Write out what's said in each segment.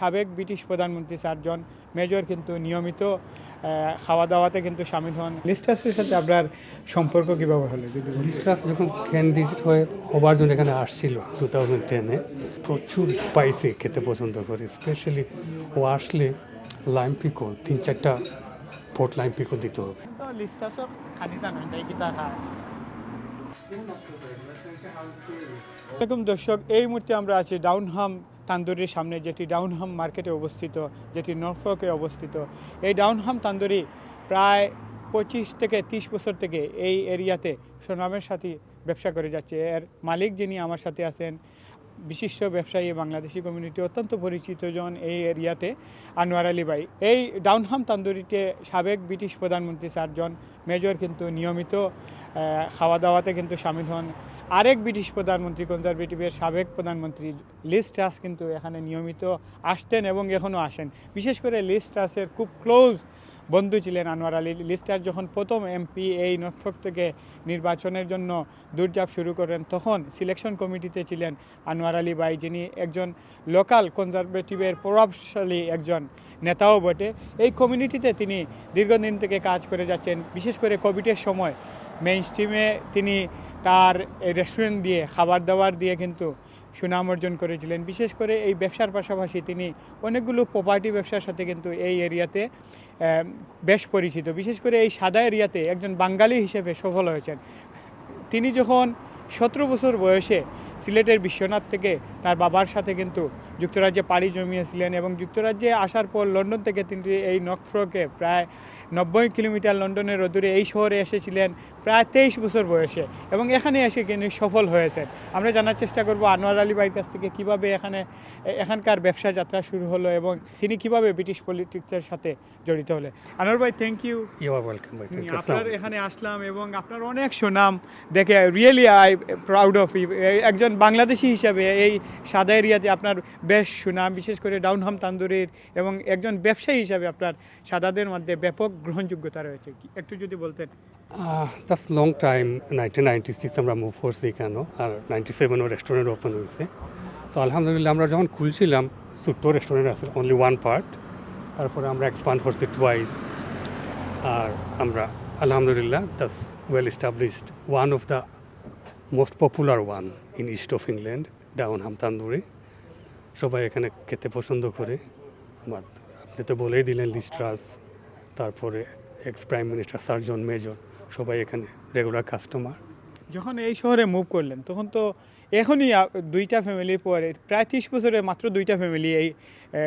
সাবেক ব্রিটিশ প্রধানমন্ত্রী surgeon major কিন্তু নিয়মিত খাওয়া দাওয়াতে কিন্তু সামিল হন। লিস্টাসের সাথে আপনার সম্পর্ক কীভাবে হলো? যদি বলেন? লিস্ট্রাস যখন ক্যান্ডিডেট হয়ে হবার জন্য এখানে আসছিল টু থাউজেন্ড টেনে প্রচুর স্পাইসি খেতে পছন্দ করে স্পেশালি ও আসলে লাইম পিকল তিন চারটা পোট লাইম পিকল দিতে হবে। লিস্টাসর খানিতা নয় তাই কিতা খায় দর্শক এই মুহূর্তে আমরা আছি ডাউনহাম তান্দুরির সামনে যেটি ডাউনহাম মার্কেটে অবস্থিত, যেটি নরফকে অবস্থিত। এই ডাউনহাম তান্দুরি প্রায় পঁচিশ থেকে তিরিশ বছর থেকে এই এরিয়াতে সুনামের সাথে ব্যবসা করে যাচ্ছে। এর মালিক যিনি আমার সাথে আছেন, বিশিষ্ট ব্যবসায়ী, বাংলাদেশি কমিউনিটি অত্যন্ত পরিচিত জন এই এরিয়াতে, আনোয়ার আলী ভাই। এই ডাউনহাম তান্দুরিতে সাবেক ব্রিটিশ প্রধানমন্ত্রী সার্জন মেজর কিন্তু নিয়মিত খাওয়া দাওয়াতে কিন্তু সামিল হন। আরেক ব্রিটিশ প্রধানমন্ত্রী কনজারভেটিভের সাবেক প্রধানমন্ত্রী লিস ট্রাস কিন্তু এখানে নিয়মিত আসতেন এবং এখনও আসেন। বিশেষ করে লিস ট্রাসের খুব ক্লোজ বন্ধু ছিলেন আনোয়ার আলী। লিস্টার যখন প্রথম এমপি এই নটফক থেকে নির্বাচনের জন্য দুর্যাপ শুরু করেন, তখন সিলেকশন কমিটিতে ছিলেন আনোয়ার আলী ভাই, যিনি একজন লোকাল কনজারভেটিভের প্রভাবশালী একজন নেতাও বটে। এই কমিউনিটিতে তিনি দীর্ঘদিন থেকে কাজ করে যাচ্ছেন। বিশেষ করে কোভিডের সময় মেইন স্ট্রিমে তিনি তার রেস্টুরেন্ট দিয়ে, খাবার দাবার দিয়ে কিন্তু সুনাম অর্জন করেছিলেন। বিশেষ করে এই ব্যবসার পাশাপাশি তিনি অনেকগুলো প্রপার্টি ব্যবসার সাথে কিন্তু এই এরিয়াতে বেশ পরিচিত। বিশেষ করে এই সাদা এরিয়াতে একজন বাঙালি হিসেবে সফল হয়েছেন। তিনি যখন সতেরো বছর বয়সে সিলেটের বিশ্বনাথ থেকে তার বাবার সাথে কিন্তু যুক্তরাজ্যে পাড়ি জমিয়েছিলেন এবং যুক্তরাজ্যে আসার পর লন্ডন থেকে তিনি এই নকফ্রকে প্রায় নব্বই কিলোমিটার লন্ডনের অদূরে এই শহরে এসেছিলেন। প্রায় তেইশ বছর বয়সে এবং এখানে এসে তিনি সফল হয়েছেন আমরা জানার চেষ্টা করব আনোয়ার আলী ভাইয়ের কাছ থেকে কীভাবে এখানে এখানকার ব্যবসা যাত্রা শুরু হলো এবং তিনি কীভাবে ব্রিটিশ পলিটিক্সের সাথে জড়িত হলেন। আনোয়ার ভাই thank you you are welcome ভাই আপনার এখানে আসলাম এবং আপনার অনেক সুনাম দেখে really I proud of you একজন বাংলাদেশি হিসাবে এই সাদা এরিয়াতে আপনার বেশ সুনাম বিশেষ করে ডাউনহাম তান্দুরির এবং একজন ব্যবসায়ী হিসাবে আপনার সাদাদের মধ্যে ব্যাপক গ্রহণযোগ্যতা রয়েছে। একটু যদি বলতেন। That's long time nineteen ninety six আমরা মুভ করছি এখানেও, আর নাইনটি সেভেনও রেস্টুরেন্ট ওপেন হয়েছে। সো আলহামদুলিল্লাহ, আমরা যখন খুলছিলাম ছোট্ট রেস্টুরেন্ট আছে অনলি ওয়ান পার্ট তারপরে আমরা এক্সপান্ড করছি টুয়াইস আর আমরা, আলহামদুলিল্লাহ that's well established one of the most popular one in East of England Downham tandoori সবাই এখানে খেতে পছন্দ করে। আমার, আপনি তো বলেই দিলেন লিস্ট্রাস তারপরে ex prime minister Sir John Major সবাই এখানে রেগুলার কাস্টমার যখন এই শহরে মুভ করলেন তখন তো এখনই দুইটা ফ্যামিলির পরে প্রায় ত্রিশ বছরে মাত্র দুইটা ফ্যামিলি এই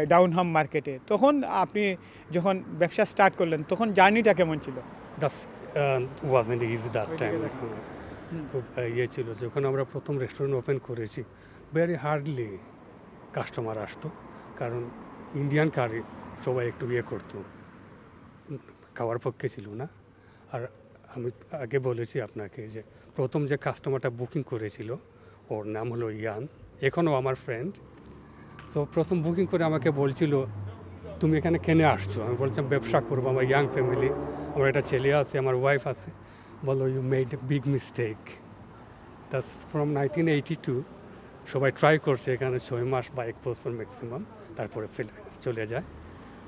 ডাউনহাম মার্কেটে তখন আপনি যখন ব্যবসা স্টার্ট করলেন তখন জার্নিটা কেমন ছিল? ইজি দ্যাট টাইম খুব ইয়ে ছিল যখন আমরা প্রথম রেস্টুরেন্ট ওপেন করেছি ভেরি হার্ডলি কাস্টমার আসতো কারণ ইন্ডিয়ান কারি সবাই একটু ইয়ে করতো। খাওয়ার পক্ষে ছিল না। আর আমি আগে বলেছি আপনাকে যে প্রথম যে কাস্টমারটা বুকিং করেছিল, ওর নাম হলো ইয়ান, এখনও আমার ফ্রেন্ড সো প্রথম বুকিং করে আমাকে বলছিল, তুমি এখানে কেনে আসছো? আমি বলছিলাম, ব্যবসা করব, আমার ইয়াং ফ্যামিলি আমার একটা ছেলে আছে, আমার ওয়াইফ আছে। বলো you made big mistake thus from nineteen eighty two সবাই ট্রাই করছে, এখানে ছয় মাস বা এক বছর ম্যাক্সিমাম তারপরে ফেলে, চলে যায়।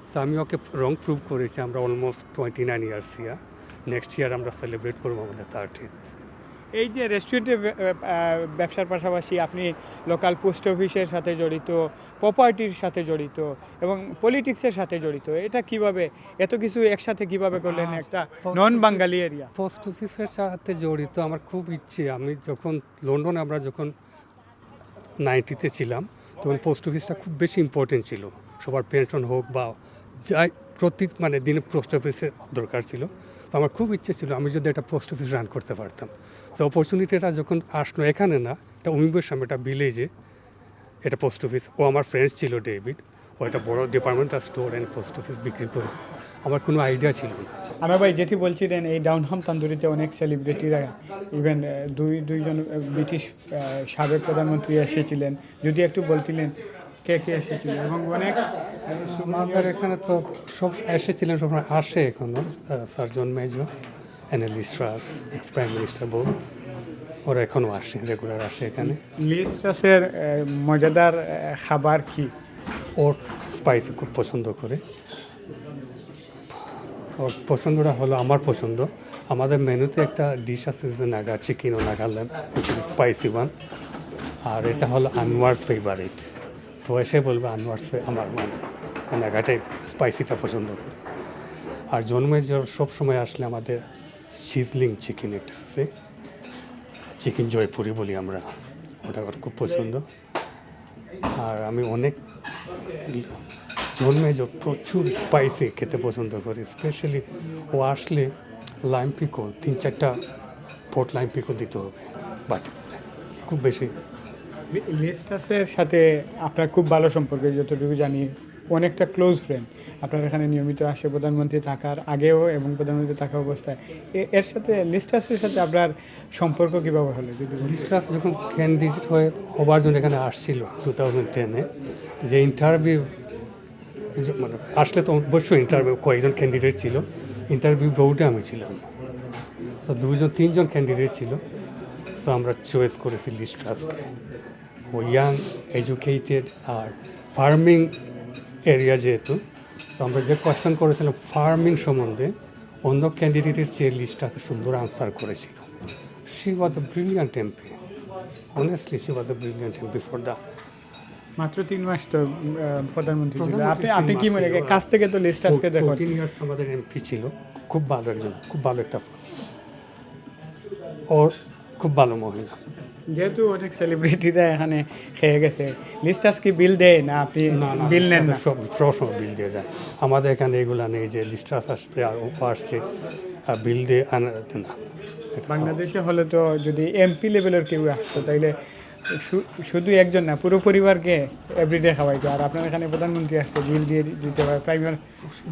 সো আমি ওকে রং প্রুভ করেছি, আমরা almost twenty nine years year next year আমরা সেলিব্রেট করব আমাদের থার্টিথ এই যে রেস্টুরেন্টে ব্যবসার পাশাপাশি আপনি লোকাল পোস্ট অফিসের সাথে জড়িত প্রপার্টির সাথে জড়িত এবং পলিটিক্সের সাথে জড়িত এটা কীভাবে এত কিছু একসাথে কীভাবে করলেন একটা নন বাঙালি এরিয়া পোস্ট অফিসের সাথে জড়িত আমার খুব ইচ্ছে আমি যখন লন্ডনে আমরা যখন নাইনটিতে ছিলাম তখন পোস্ট অফিসটা খুব বেশি ইম্পর্টেন্ট ছিল। সবার পেনশন হোক বা যাই প্রতি মানে দিনে পোস্ট অফিসের দরকার ছিল। তো আমার খুব ইচ্ছে ছিল আমি যদি একটা পোস্ট অফিস রান করতে পারতাম। তো অপরচুনিটিটা যখন আসলো এখানে না, এটা উমিবের সামনে একটা ভিলেজে এটা পোস্ট অফিস ও আমার ফ্রেন্ডস ছিল ডেভিড ও একটা বড় departmental store and post office বিক্রি করে। আমার কোনো আইডিয়া ছিল না। আমার ভাই, যেটি বলছিলেন, এই ডাউনহাম তান্দুরিতে অনেক সেলিব্রিটিরা ইভেন দুই দুইজন ব্রিটিশ সাবেক প্রধানমন্ত্রী এসেছিলেন। যদি একটু বলতিলেন কে কে এসেছিলেন এবং অনেক আমাদের এখানে তো সব এসেছিলেন সব আসে এখনও Sir John Major and Liz Truss ex prime minister বোধ ওরা এখনও আসে রেগুলার আসে এখানে। লিস্টাসের মজাদার খাবার কি? ওর স্পাইসি খুব পছন্দ করে। ওর পছন্দটা হলো আমার পছন্দ। আমাদের মেনুতে একটা ডিশ আছে যে নাগা চিকেন ও নাগাল্যান্ড স্পাইসি ওয়ান আর এটা হলো আনোয়ার্স ফেভারিট সো এসে বলবে আনোয়ার্স আমার মানে নাগাটাই স্পাইসিটা পছন্দ করে। আর জন্মে সব সময় আসলে আমাদের সিজলিং চিকেন একটা আছে। চিকেন জয়পুরি বলি আমরা। ওটা ওর খুব পছন্দ। আর আমি অনেক জন্মে প্রচুর স্পাইসি খেতে পছন্দ করি। স্পেশালি ও আসলে লাইম পিকো তিন চারটা পোট লাইম পিকো দিতে হবে। বাট খুব বেশি লিস্টাসের সাথে আপনার খুব ভালো সম্পর্ক, যতটুকু জানি, অনেকটা ক্লোজ ফ্রেন্ড আপনার এখানে নিয়মিত আসে প্রধানমন্ত্রী থাকার আগেও এবং প্রধানমন্ত্রী থাকা অবস্থায়। এর সাথে লিস্টাসের সাথে আপনার সম্পর্ক কীভাবে হলো? বলেন? যখন ক্যান্ডিডেট হয়ে হবার জন্য এখানে আসছিল টু থাউজেন্ড টেনে যে ইন্টারভিউ মানে আসলে তো অবশ্যই ইন্টারভিউ কয়েকজন ক্যান্ডিডেট ছিল। ইন্টারভিউ বোর্ডে আমি ছিলাম। তো দুজন, তিনজন ক্যান্ডিডেট ছিল। সো আমরা চয়েস করেছি লিস্ট লিস্ট্রাসকে ও ইয়াং এডুকেটেড আর ফার্মিং এরিয়া যেহেতু সো আমরা যে কোয়েশ্চেন করেছিলাম ফার্মিং সম্বন্ধে অন্য ক্যান্ডিডেটের চেয়ে লিস্টটাতে সুন্দর আনসার করেছিল। She was a brilliant MP. Honestly, she was a brilliant MP for the মাত্র তিন মাস তো প্রধানমন্ত্রী ছিল। আপনি আপনি কি মনে ছিল। কাছ থেকে তো লিস্টাসকে দেখুন ফোরটিন ইয়ার্স আমাদের এমপি ছিল। খুব ভালো একজন খুব ভালো একটা ওর খুব ভালো মহিলা যেহেতু অনেক সেলিব্রিটিরা এখানে খেয়ে গেছে লিস্টাস কি বিল দেয় না আপনি বিল নেন না? সব সবসময় বিল দিয়ে যায়। আমাদের এখানে এগুলো নেই যে লিস্টাস আসবে আর ও আসছে আর বিল দিয়ে আনাতে না। বাংলাদেশে হলে তো যদি এমপি লেভেলের কেউ আসতো তাইলে শুধু একজন না পুরো পরিবারকে এভরিডে খাওয়াইতো। আর আপনার এখানে প্রধানমন্ত্রী আসছে বিল দিয়ে দিতে হবে প্রাইমার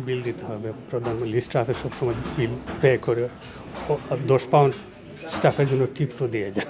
বিল দিতে হবে। প্রধান লিস্ট আছে সবসময় বিল পে করে দশ পাউন্ড স্টাফের জন্য টিপসও দিয়ে যায়